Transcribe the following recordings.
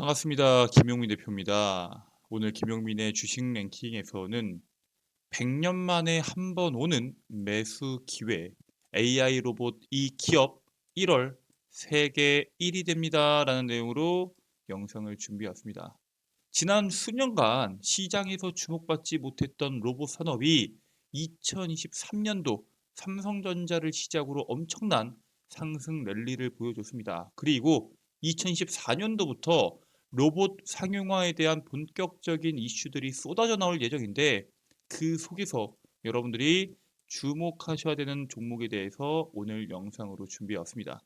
반갑습니다. 김용민 대표입니다. 오늘 김용민의 주식 랭킹에서는 100년 만에 한 번 오는 매수 기회 AI 로봇 이 기업 1월 세계 1위 됩니다. 라는 내용으로 영상을 준비했습니다. 지난 수년간 시장에서 주목받지 못했던 로봇 산업이 2023년도 삼성전자를 시작으로 엄청난 상승 랠리를 보여줬습니다. 그리고 2024년도부터 로봇 상용화에 대한 본격적인 이슈들이 쏟아져 나올 예정인데 그 속에서 여러분들이 주목하셔야 되는 종목에 대해서 오늘 영상으로 준비해 왔습니다.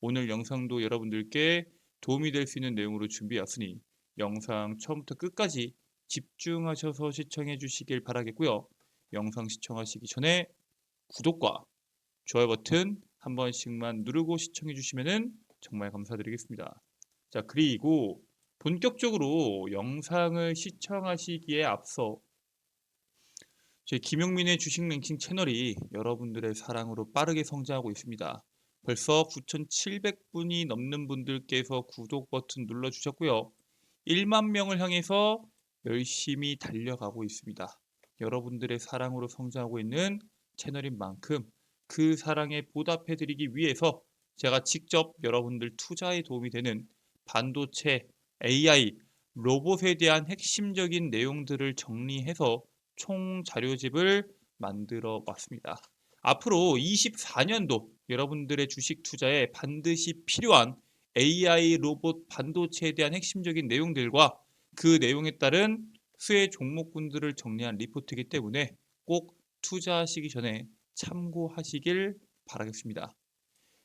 오늘 영상도 여러분들께 도움이 될 수 있는 내용으로 준비해 왔으니 영상 처음부터 끝까지 집중하셔서 시청해 주시길 바라겠고요. 영상 시청하시기 전에 구독과 좋아요 버튼 한 번씩만 누르고 시청해 주시면 정말 감사드리겠습니다. 자, 그리고 본격적으로 영상을 시청하시기에 앞서 저희 김용민의 주식 랭킹 채널이 여러분들의 사랑으로 빠르게 성장하고 있습니다. 벌써 9,700분이 넘는 분들께서 구독 버튼 눌러주셨고요. 1만 명을 향해서 열심히 달려가고 있습니다. 여러분들의 사랑으로 성장하고 있는 채널인 만큼 그 사랑에 보답해드리기 위해서 제가 직접 여러분들 투자에 도움이 되는 반도체, AI, 로봇에 대한 핵심적인 내용들을 정리해서 총 자료집을 만들어 봤습니다. 앞으로 24년도 여러분들의 주식 투자에 반드시 필요한 AI 로봇 반도체에 대한 핵심적인 내용들과 그 내용에 따른 수혜 종목군들을 정리한 리포트이기 때문에 꼭 투자하시기 전에 참고하시길 바라겠습니다.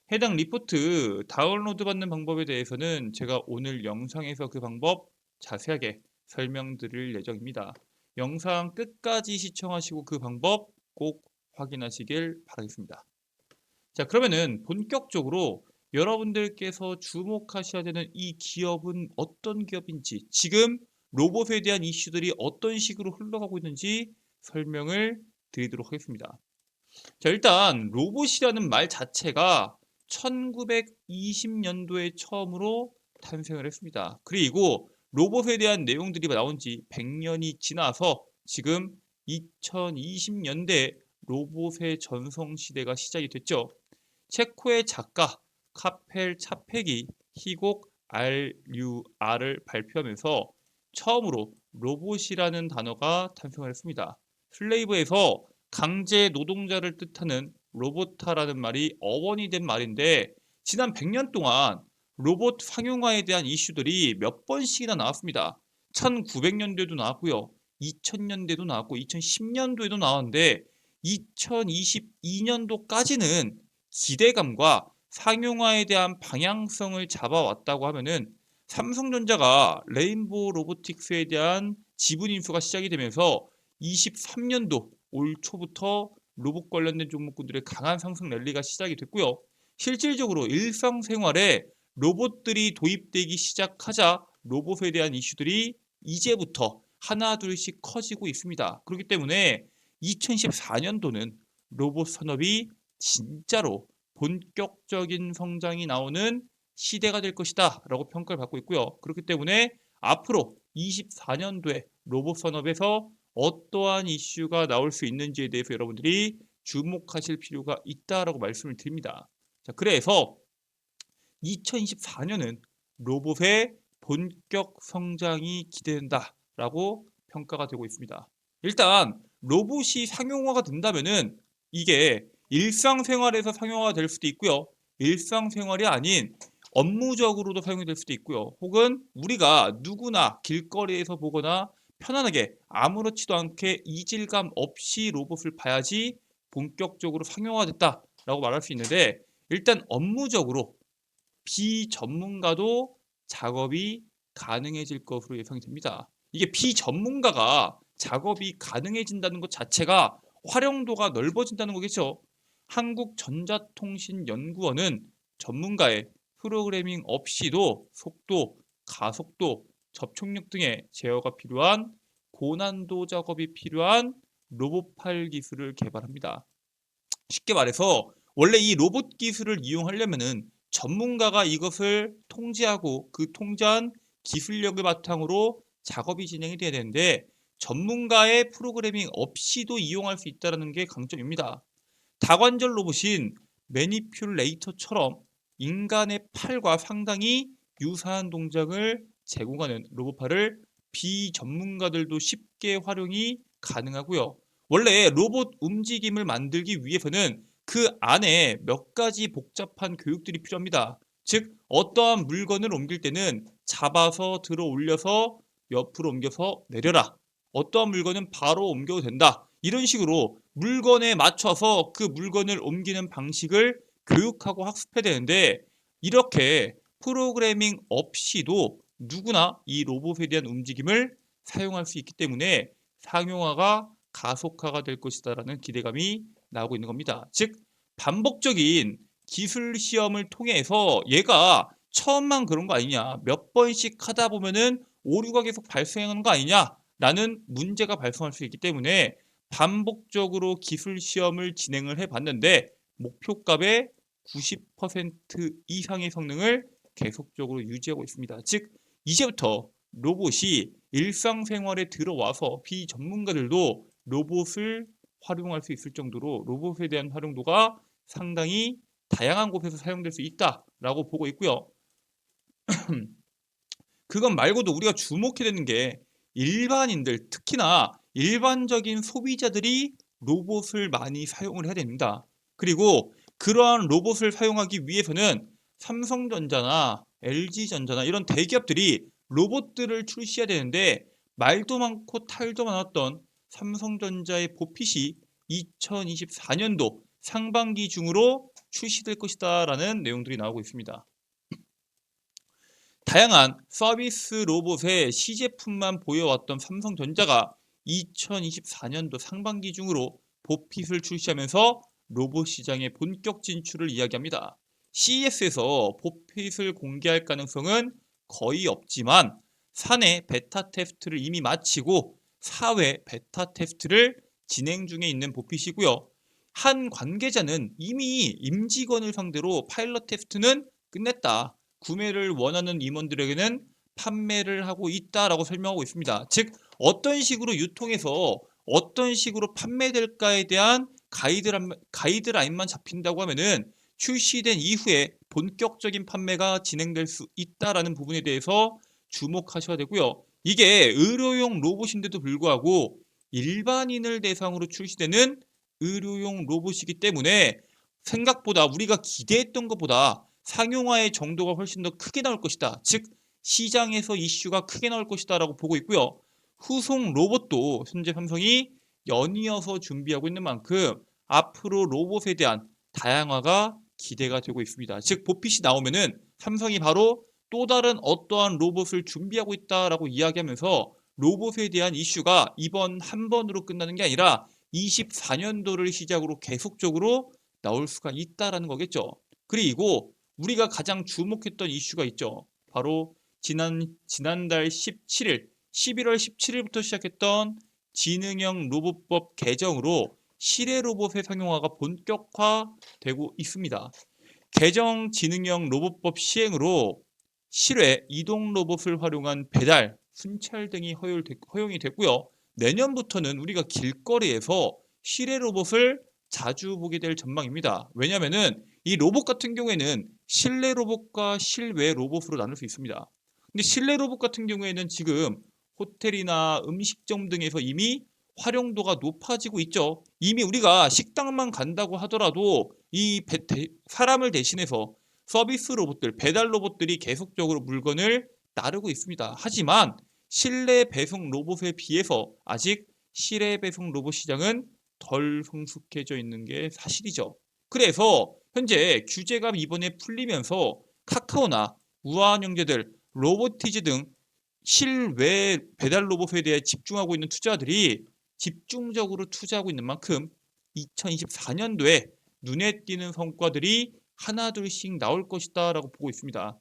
해당 리포트 다운로드 받는 방법에 대해서는 제가 오늘 영상에서 그 방법 자세하게 설명드릴 예정입니다. 영상 끝까지 시청하시고 그 방법 꼭 확인하시길 바라겠습니다. 자, 그러면은 본격적으로 여러분들께서 주목하셔야 되는 이 기업은 어떤 기업인지, 지금 로봇에 대한 이슈들이 어떤 식으로 흘러가고 있는지 설명을 드리도록 하겠습니다. 자, 일단 로봇이라는 말 자체가 1920년도에 처음으로 탄생을 했습니다. 그리고 로봇에 대한 내용들이 나온 지 100년이 지나서 지금 2020년대 로봇의 전성 시대가 시작이 됐죠. 체코의 작가 카펠 차펙이 희곡 RUR을 발표하면서 처음으로 로봇이라는 단어가 탄생을 했습니다. 슬레이브에서 강제 노동자를 뜻하는 로보타라는 말이 어원이 된 말인데 지난 100년 동안 로봇 상용화에 대한 이슈들이 몇 번씩이나 나왔습니다. 1900년대도 나왔고요. 2000년대도 나왔고 2010년도에도 나왔는데 2022년도까지는 기대감과 상용화에 대한 방향성을 잡아왔다고 하면은 삼성전자가 레인보우 로보틱스에 대한 지분 인수가 시작이 되면서 23년도 올 초부터 로봇 관련된 종목군들의 강한 상승 랠리가 시작이 됐고요. 실질적으로 일상생활에 로봇들이 도입되기 시작하자 로봇에 대한 이슈들이 이제부터 하나 둘씩 커지고 있습니다. 그렇기 때문에 2014년도는 로봇 산업이 진짜로 본격적인 성장이 나오는 시대가 될 것이다 라고 평가를 받고 있고요. 그렇기 때문에 앞으로 24년도에 로봇 산업에서 어떠한 이슈가 나올 수 있는지에 대해서 여러분들이 주목하실 필요가 있다라고 말씀을 드립니다. 자, 그래서 2024년은 로봇의 본격 성장이 기대된다라고 평가가 되고 있습니다. 일단 로봇이 상용화가 된다면은 이게 일상생활에서 상용화가 될 수도 있고요. 일상생활이 아닌 업무적으로도 사용이 될 수도 있고요. 혹은 우리가 누구나 길거리에서 보거나 편안하게 아무렇지도 않게 이질감 없이 로봇을 봐야지 본격적으로 상용화됐다라고 말할 수 있는데 일단 업무적으로 비전문가도 작업이 가능해질 것으로 예상이 됩니다. 이게 비전문가가 작업이 가능해진다는 것 자체가 활용도가 넓어진다는 거겠죠. 한국전자통신연구원은 전문가의 프로그래밍 없이도 속도, 가속도, 접촉력 등의 제어가 필요한 고난도 작업이 필요한 로봇팔 기술을 개발합니다. 쉽게 말해서 원래 이 로봇 기술을 이용하려면은 전문가가 이것을 통제하고 그 통제한 기술력을 바탕으로 작업이 진행이 돼야 되는데 전문가의 프로그래밍 없이도 이용할 수 있다는 게 강점입니다. 다관절 로봇인 매니퓰레이터처럼 인간의 팔과 상당히 유사한 동작을 제공하는 로봇팔을 비전문가들도 쉽게 활용이 가능하고요. 원래 로봇 움직임을 만들기 위해서는 그 안에 몇 가지 복잡한 교육들이 필요합니다. 즉 어떠한 물건을 옮길 때는 잡아서 들어 올려서 옆으로 옮겨서 내려라. 어떠한 물건은 바로 옮겨도 된다. 이런 식으로 물건에 맞춰서 그 물건을 옮기는 방식을 교육하고 학습해야 되는데 이렇게 프로그래밍 없이도 누구나 이 로봇에 대한 움직임을 사용할 수 있기 때문에 상용화가 가속화가 될 것이다라는 기대감이 나오고 있는 겁니다. 즉 반복적인 기술 시험을 통해서 얘가 처음만 그런 거 아니냐 몇 번씩 하다 보면은 오류가 계속 발생하는 거 아니냐라는 문제가 발생할 수 있기 때문에 반복적으로 기술 시험을 진행을 해봤는데 목표값의 90% 이상의 성능을 계속적으로 유지하고 있습니다. 즉 이제부터 로봇이 일상생활에 들어와서 비전문가들도 로봇을 활용할 수 있을 정도로 로봇에 대한 활용도가 상당히 다양한 곳에서 사용될 수 있다라고 보고 있고요. 그건 말고도 우리가 주목해야 되는 게 일반인들, 특히나 일반적인 소비자들이 로봇을 많이 사용을 해야 됩니다. 그리고 그러한 로봇을 사용하기 위해서는 삼성전자나 LG전자나 이런 대기업들이 로봇들을 출시해야 되는데 말도 많고 탈도 많았던 삼성전자의 보핏이 2024년도 상반기 중으로 출시될 것이다 라는 내용들이 나오고 있습니다. 다양한 서비스 로봇의 시제품만 보여왔던 삼성전자가 2024년도 상반기 중으로 보핏을 출시하면서 로봇 시장의 본격 진출을 이야기합니다. CES에서 보핏을 공개할 가능성은 거의 없지만 사내 베타 테스트를 이미 마치고 사회 베타 테스트를 진행 중에 있는 보핏이고요. 한 관계자는 이미 임직원을 상대로 파일럿 테스트는 끝냈다. 구매를 원하는 임원들에게는 판매를 하고 있다라고 설명하고 있습니다. 즉 어떤 식으로 유통해서 어떤 식으로 판매될까에 대한 가이드라인, 가이드라인만 잡힌다고 하면은 출시된 이후에 본격적인 판매가 진행될 수 있다라는 부분에 대해서 주목하셔야 되고요. 이게 의료용 로봇인데도 불구하고 일반인을 대상으로 출시되는 의료용 로봇이기 때문에 생각보다 우리가 기대했던 것보다 상용화의 정도가 훨씬 더 크게 나올 것이다. 즉 시장에서 이슈가 크게 나올 것이다 라고 보고 있고요. 후속 로봇도 현재 삼성이 연이어서 준비하고 있는 만큼 앞으로 로봇에 대한 다양화가 기대가 되고 있습니다. 즉 보핏이 나오면은 삼성이 바로 또 다른 어떠한 로봇을 준비하고 있다라고 이야기하면서 로봇에 대한 이슈가 이번 한 번으로 끝나는 게 아니라 24년도를 시작으로 계속적으로 나올 수가 있다라는 거겠죠. 그리고 우리가 가장 주목했던 이슈가 있죠. 바로 지난 지난달 17일, 11월 17일부터 시작했던 지능형 로봇법 개정으로 실외 로봇의 상용화가 본격화되고 있습니다. 개정 지능형 로봇법 시행으로 실외 이동 로봇을 활용한 배달, 순찰 등이 허용이 됐고요. 내년부터는 우리가 길거리에서 실외 로봇을 자주 보게 될 전망입니다. 왜냐하면 이 로봇 같은 경우에는 실내 로봇과 실외 로봇으로 나눌 수 있습니다. 근데 실내 로봇 같은 경우에는 지금 호텔이나 음식점 등에서 이미 활용도가 높아지고 있죠. 이미 우리가 식당만 간다고 하더라도 이 배, 대, 사람을 대신해서 서비스 로봇들, 배달 로봇들이 계속적으로 물건을 나르고 있습니다. 하지만 실내 배송 로봇에 비해서 아직 실외 배송 로봇 시장은 덜 성숙해져 있는 게 사실이죠. 그래서 현재 규제가 이번에 풀리면서 카카오나 우아한 형제들, 로보티즈 등 실외 배달 로봇에 대해 집중하고 있는 투자들이 집중적으로 투자하고 있는 만큼 2024년도에 눈에 띄는 성과들이 하나둘씩 나올 것이다 라고 보고 있습니다.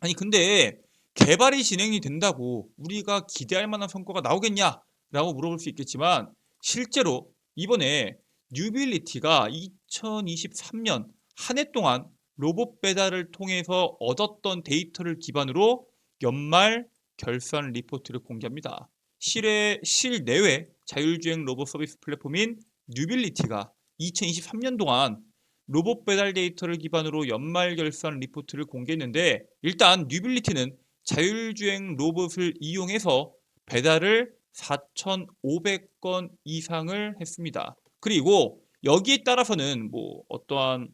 아니 근데 개발이 진행이 된다고 우리가 기대할 만한 성과가 나오겠냐 라고 물어볼 수 있겠지만 실제로 이번에 뉴빌리티가 2023년 한 해 동안 로봇 배달을 통해서 얻었던 데이터를 기반으로 연말 결산 리포트를 공개합니다. 실외, 실내외 자율주행 로봇 서비스 플랫폼인 뉴빌리티가 2023년 동안 로봇 배달 데이터를 기반으로 연말 결산 리포트를 공개했는데 일단 뉴빌리티는 자율주행 로봇을 이용해서 배달을 4,500건 이상을 했습니다. 그리고 여기에 따라서는 뭐 어떠한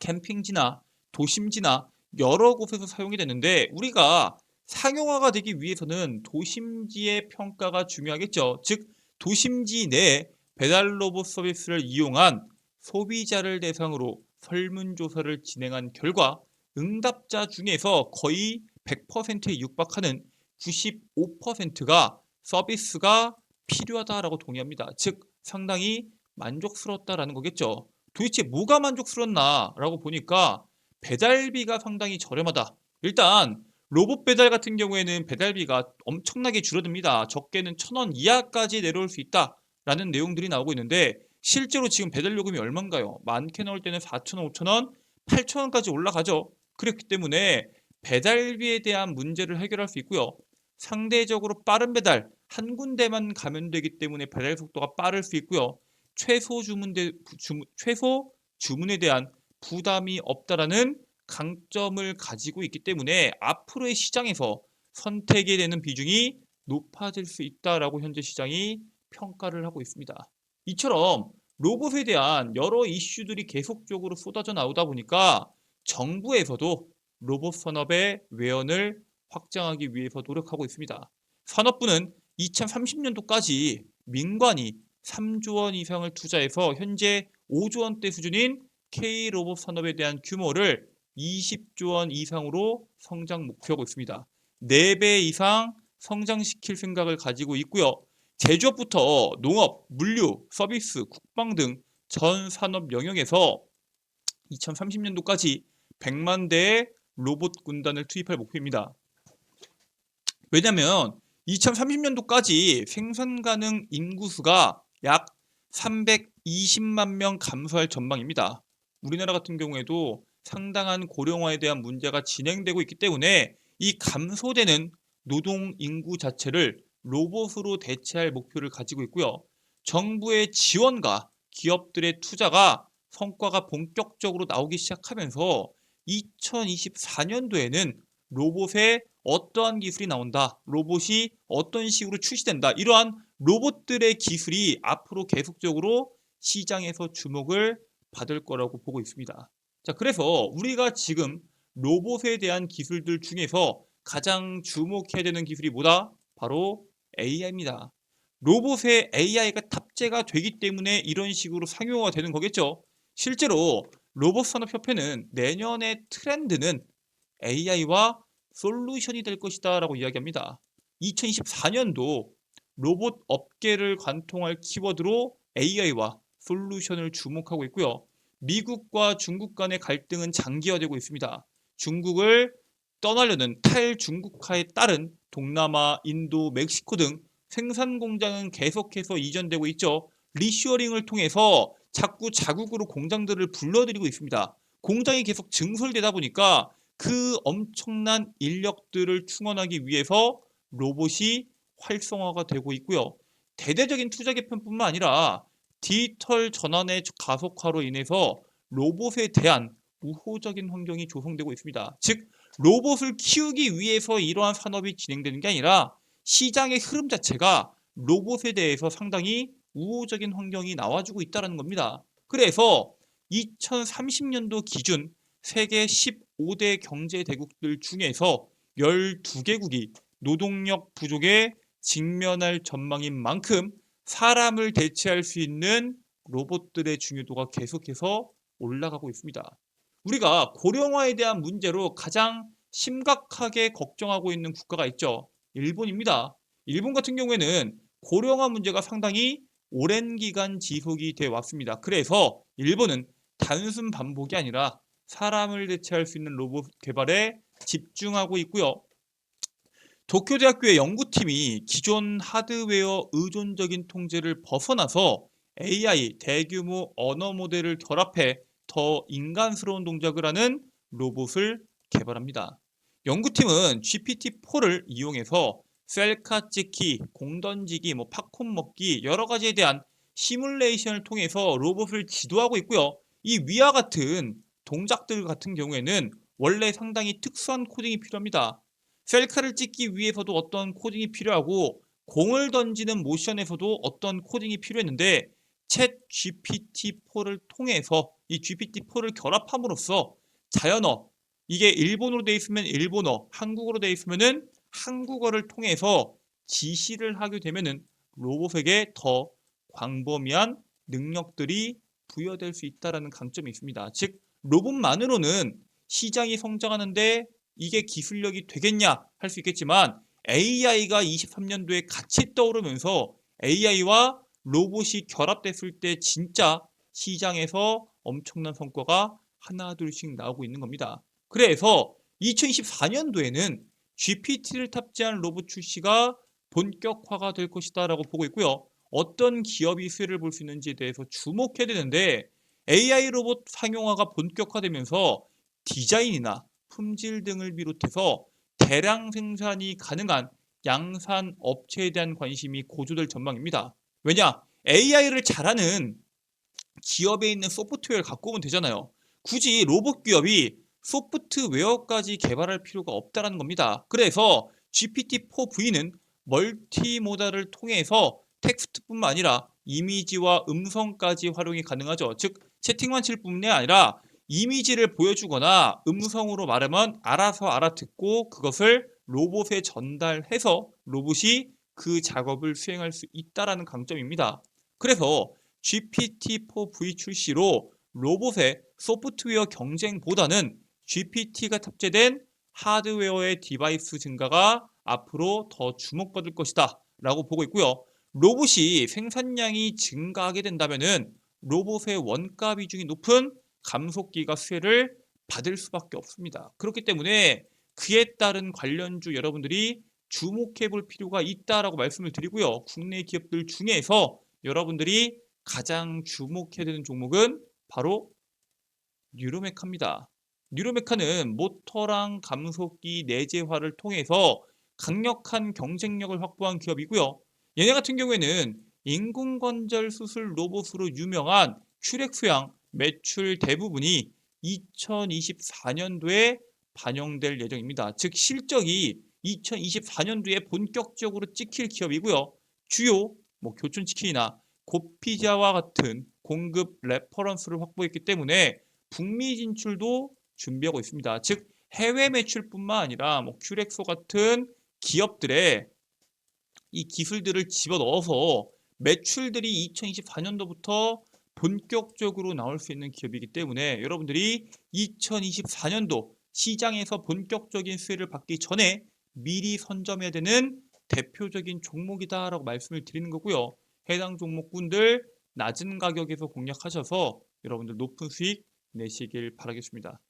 캠핑지나 도심지나 여러 곳에서 사용이 되는데 우리가 상용화가 되기 위해서는 도심지의 평가가 중요하겠죠. 즉 도심지 내 배달 로봇 서비스를 이용한 소비자를 대상으로 설문조사를 진행한 결과 응답자 중에서 거의 100%에 육박하는 95%가 서비스가 필요하다라고 동의합니다. 즉 상당히 만족스럽다라는 거겠죠. 도대체 뭐가 만족스럽나라고 보니까 배달비가 상당히 저렴하다. 일단 로봇 배달 같은 경우에는 배달비가 엄청나게 줄어듭니다. 적게는 천 원 이하까지 내려올 수 있다라는 내용들이 나오고 있는데 실제로 지금 배달 요금이 얼마인가요? 많게 나올 때는 4천 원, 5천 원, 8천 원까지 올라가죠. 그렇기 때문에 배달비에 대한 문제를 해결할 수 있고요. 상대적으로 빠른 배달 한 군데만 가면 되기 때문에 배달 속도가 빠를 수 있고요. 최소 주문 대, 주문, 최소 주문에 대한 부담이 없다라는 강점을 가지고 있기 때문에 앞으로의 시장에서 선택에 되는 비중이 높아질 수 있다라고 현재 시장이 평가를 하고 있습니다. 이처럼 로봇에 대한 여러 이슈들이 계속적으로 쏟아져 나오다 보니까 정부에서도 로봇 산업의 외연을 확장하기 위해서 노력하고 있습니다. 산업부는 2030년도까지 민관이 3조 원 이상을 투자해서 현재 5조 원대 수준인 K 로봇 산업에 대한 규모를 20조 원 이상으로 성장 목표하고 있습니다. 4배 이상 성장시킬 생각을 가지고 있고요. 제조업부터 농업, 물류, 서비스, 국방 등 전 산업 영역에서 2030년도까지 100만 대의 로봇 군단을 투입할 목표입니다. 왜냐하면 2030년도까지 생산 가능 인구수가 약 320만 명 감소할 전망입니다. 우리나라 같은 경우에도 상당한 고령화에 대한 문제가 진행되고 있기 때문에 이 감소되는 노동 인구 자체를 로봇으로 대체할 목표를 가지고 있고요. 정부의 지원과 기업들의 투자가 성과가 본격적으로 나오기 시작하면서 2024년도에는 로봇에 어떠한 기술이 나온다, 로봇이 어떤 식으로 출시된다, 이러한 로봇들의 기술이 앞으로 계속적으로 시장에서 주목을 받을 거라고 보고 있습니다. 자, 그래서 우리가 지금 로봇에 대한 기술들 중에서 가장 주목해야 되는 기술이 뭐다? 바로 AI입니다. 로봇에 AI가 탑재가 되기 때문에 이런 식으로 상용화가 되는 거겠죠. 실제로 로봇산업협회는 내년의 트렌드는 AI와 솔루션이 될 것이다 라고 이야기합니다. 2024년도 로봇 업계를 관통할 키워드로 AI와 솔루션을 주목하고 있고요. 미국과 중국 간의 갈등은 장기화되고 있습니다. 중국을 떠나려는 탈중국화에 따른 동남아, 인도, 멕시코 등 생산 공장은 계속해서 이전되고 있죠. 리슈어링을 통해서 자꾸 자국으로 공장들을 불러들이고 있습니다. 공장이 계속 증설되다 보니까 그 엄청난 인력들을 충원하기 위해서 로봇이 활성화가 되고 있고요. 대대적인 투자 개편뿐만 아니라 디지털 전환의 가속화로 인해서 로봇에 대한 우호적인 환경이 조성되고 있습니다. 즉 로봇을 키우기 위해서 이러한 산업이 진행되는 게 아니라 시장의 흐름 자체가 로봇에 대해서 상당히 우호적인 환경이 나와주고 있다는 겁니다. 그래서 2030년도 기준 세계 15대 경제 대국들 중에서 12개국이 노동력 부족에 직면할 전망인 만큼 사람을 대체할 수 있는 로봇들의 중요도가 계속해서 올라가고 있습니다. 우리가 고령화에 대한 문제로 가장 심각하게 걱정하고 있는 국가가 있죠. 일본입니다. 일본 같은 경우에는 고령화 문제가 상당히 오랜 기간 지속이 되어 왔습니다. 그래서 일본은 단순 반복이 아니라 사람을 대체할 수 있는 로봇 개발에 집중하고 있고요. 도쿄대학교의 연구팀이 기존 하드웨어 의존적인 통제를 벗어나서 AI 대규모 언어 모델을 결합해 더 인간스러운 동작을 하는 로봇을 개발합니다. 연구팀은 GPT-4를 이용해서 셀카 찍기, 공 던지기, 뭐 팝콘 먹기 여러 가지에 대한 시뮬레이션을 통해서 로봇을 지도하고 있고요. 이 위와 같은 동작들 같은 경우에는 원래 상당히 특수한 코딩이 필요합니다. 셀카를 찍기 위해서도 어떤 코딩이 필요하고 공을 던지는 모션에서도 어떤 코딩이 필요했는데 챗 GPT-4를 통해서 이 GPT-4를 결합함으로써 자연어 이게 일본어로 돼 있으면 일본어, 한국어로 돼 있으면은 한국어를 통해서 지시를 하게 되면은 로봇에게 더 광범위한 능력들이 부여될 수 있다라는 강점이 있습니다. 즉 로봇만으로는 시장이 성장하는데 이게 기술력이 되겠냐 할 수 있겠지만 AI가 23년도에 같이 떠오르면서 AI와 로봇이 결합됐을 때 진짜 시장에서 엄청난 성과가 하나 둘씩 나오고 있는 겁니다. 그래서 2024년도에는 GPT를 탑재한 로봇 출시가 본격화가 될 것이다 라고 보고 있고요. 어떤 기업이 수혜를 볼 수 있는지에 대해서 주목해야 되는데 AI 로봇 상용화가 본격화되면서 디자인이나 품질 등을 비롯해서 대량 생산이 가능한 양산 업체에 대한 관심이 고조될 전망입니다. 왜냐? AI를 잘하는 기업에 있는 소프트웨어를 갖고 오면 되잖아요. 굳이 로봇 기업이 소프트웨어까지 개발할 필요가 없다라는 겁니다. 그래서 GPT-4V는 멀티모달을 통해서 텍스트뿐만 아니라 이미지와 음성까지 활용이 가능하죠. 즉 채팅만 칠 뿐만이 아니라 이미지를 보여주거나 음성으로 말하면 알아서 알아듣고 그것을 로봇에 전달해서 로봇이 그 작업을 수행할 수 있다라는 강점입니다. 그래서 GPT-4V 출시로 로봇의 소프트웨어 경쟁보다는 GPT가 탑재된 하드웨어의 디바이스 증가가 앞으로 더 주목받을 것이다 라고 보고 있고요. 로봇이 생산량이 증가하게 된다면 로봇의 원가 비중이 높은 감속기가 수혜를 받을 수밖에 없습니다. 그렇기 때문에 그에 따른 관련주 여러분들이 주목해 볼 필요가 있다라고 말씀을 드리고요. 국내 기업들 중에서 여러분들이 가장 주목해야 되는 종목은 바로 뉴로메카입니다. 뉴로메카는 모터랑 감속기 내재화를 통해서 강력한 경쟁력을 확보한 기업이고요. 얘네 같은 경우에는 인공관절 수술 로봇으로 유명한 큐렉스양 매출 대부분이 2024년도에 반영될 예정입니다. 즉 실적이 2024년도에 본격적으로 찍힐 기업이고요. 주요 뭐 교촌치킨이나 고피자와 같은 공급 레퍼런스를 확보했기 때문에 북미 진출도 준비하고 있습니다. 즉 해외 매출뿐만 아니라 뭐 큐렉소 같은 기업들의 이 기술들을 집어넣어서 매출들이 2024년도부터 본격적으로 나올 수 있는 기업이기 때문에 여러분들이 2024년도 시장에서 본격적인 수혜를 받기 전에 미리 선점해야 되는 대표적인 종목이다라고 말씀을 드리는 거고요. 해당 종목군들 낮은 가격에서 공략하셔서 여러분들 높은 수익 내시길 바라겠습니다.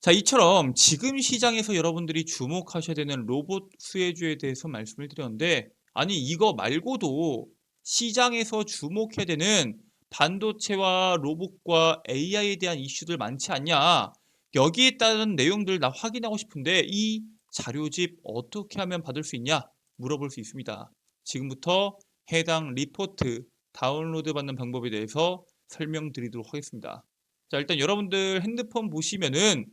자, 이처럼 지금 시장에서 여러분들이 주목하셔야 되는 로봇 수혜주에 대해서 말씀을 드렸는데 아니 이거 말고도 시장에서 주목해야 되는 반도체와 로봇과 AI에 대한 이슈들 많지 않냐 여기에 따른 내용들 나 확인하고 싶은데 이 자료집 어떻게 하면 받을 수 있냐 물어볼 수 있습니다. 지금부터 해당 리포트 다운로드 받는 방법에 대해서 설명드리도록 하겠습니다. 자 일단 여러분들 핸드폰 보시면은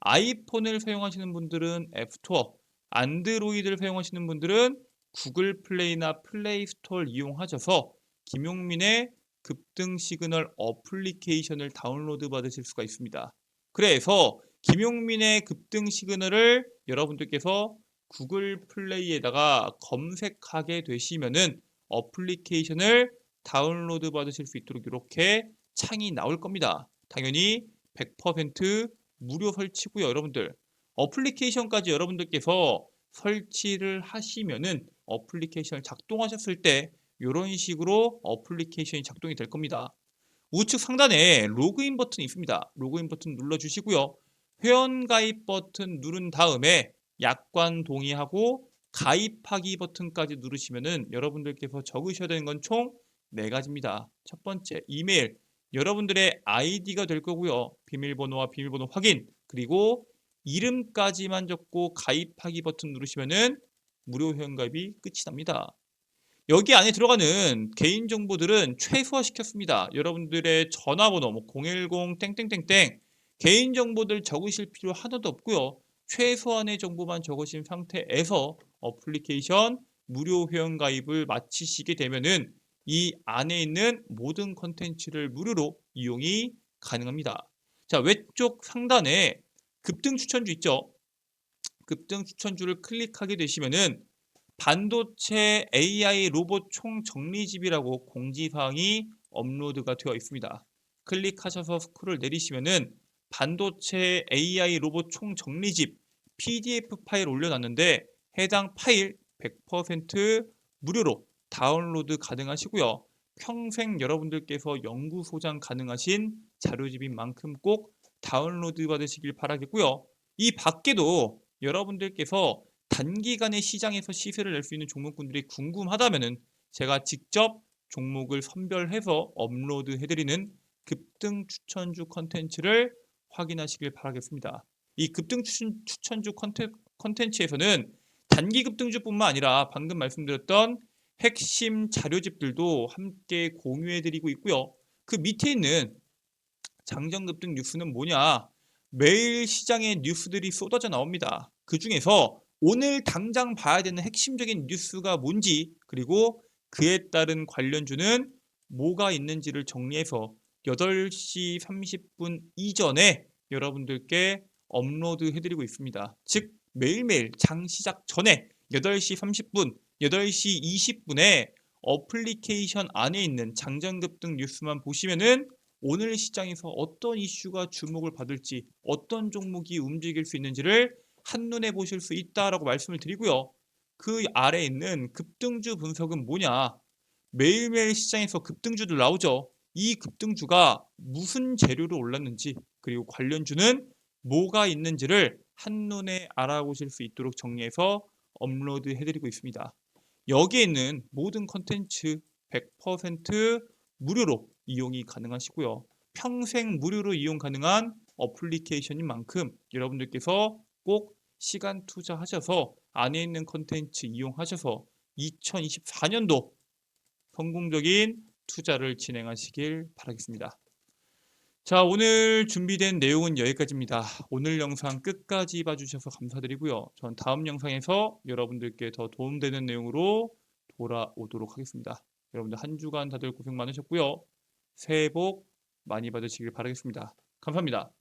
아이폰을 사용하시는 분들은 앱스토어, 안드로이드를 사용하시는 분들은 구글 플레이나 플레이 스토어를 이용하셔서 김용민의 급등 시그널 어플리케이션을 다운로드 받으실 수가 있습니다. 그래서 김용민의 급등 시그널을 여러분들께서 구글 플레이에다가 검색하게 되시면은 어플리케이션을 다운로드 받으실 수 있도록 이렇게 창이 나올 겁니다. 당연히 100% 무료 설치고요, 여러분들. 어플리케이션까지 여러분들께서 설치를 하시면은 어플리케이션을 작동하셨을 때 이런 식으로 어플리케이션이 작동이 될 겁니다. 우측 상단에 로그인 버튼이 있습니다. 로그인 버튼 눌러주시고요. 회원 가입 버튼 누른 다음에 약관 동의하고 가입하기 버튼까지 누르시면은 여러분들께서 적으셔야 되는 건총네 가지입니다. 첫 번째, 이메일. 여러분들의 아이디가 될 거고요. 비밀번호와 비밀번호 확인, 그리고 이름까지만 적고 가입하기 버튼 누르시면은 무료 회원가입이 끝이 납니다. 여기 안에 들어가는 개인 정보들은 최소화 시켰습니다. 여러분들의 전화번호 뭐 010 땡땡땡땡 개인 정보들 적으실 필요 하나도 없고요. 최소한의 정보만 적으신 상태에서 어플리케이션 무료 회원 가입을 마치시게 되면은 이 안에 있는 모든 컨텐츠를 무료로 이용이 가능합니다. 자, 왼쪽 상단에 급등 추천주 있죠? 급등 추천주를 클릭하게 되시면은 반도체 AI 로봇 총 정리집이라고 공지사항이 업로드가 되어 있습니다. 클릭하셔서 스크롤 내리시면은 반도체 AI 로봇 총 정리집 PDF 파일 올려놨는데 해당 파일 100% 무료로 다운로드 가능하시고요. 평생 여러분들께서 연구 소장 가능하신 자료집인 만큼 꼭 다운로드 받으시길 바라겠고요. 이 밖에도 여러분들께서 단기간에 시장에서 시세를 낼 수 있는 종목군들이 궁금하다면은 제가 직접 종목을 선별해서 업로드 해드리는 급등 추천주 컨텐츠를 확인하시길 바라겠습니다. 이 급등 추천, 추천주 컨텐, 컨텐츠에서는 단기 급등주뿐만 아니라 방금 말씀드렸던 핵심 자료집들도 함께 공유해드리고 있고요. 그 밑에 있는 장정급 등 뉴스는 뭐냐? 매일 시장에 뉴스들이 쏟아져 나옵니다. 그 중에서 오늘 당장 봐야 되는 핵심적인 뉴스가 뭔지 그리고 그에 따른 관련주는 뭐가 있는지를 정리해서 8시 30분 이전에 여러분들께 업로드 해드리고 있습니다. 즉 매일매일 장 시작 전에 8시 30분, 8시 20분에 어플리케이션 안에 있는 장전급 등 뉴스만 보시면은 오늘 시장에서 어떤 이슈가 주목을 받을지 어떤 종목이 움직일 수 있는지를 한눈에 보실 수 있다라고 말씀을 드리고요. 그 아래에 있는 급등주 분석은 뭐냐? 매일매일 시장에서 급등주들 나오죠. 이 급등주가 무슨 재료로 올랐는지 그리고 관련주는 뭐가 있는지를 한눈에 알아보실 수 있도록 정리해서 업로드 해드리고 있습니다. 여기에 있는 모든 컨텐츠 100% 무료로 이용이 가능하시고요. 평생 무료로 이용 가능한 어플리케이션인 만큼 여러분들께서 꼭 시간 투자하셔서 안에 있는 컨텐츠 이용하셔서 2024년도 성공적인 투자를 진행하시길 바라겠습니다. 자, 오늘 준비된 내용은 여기까지입니다. 오늘 영상 끝까지 봐주셔서 감사드리고요. 전 다음 영상에서 여러분들께 더 도움되는 내용으로 돌아오도록 하겠습니다. 여러분들 한 주간 다들 고생 많으셨고요. 새해 복 많이 받으시길 바라겠습니다. 감사합니다.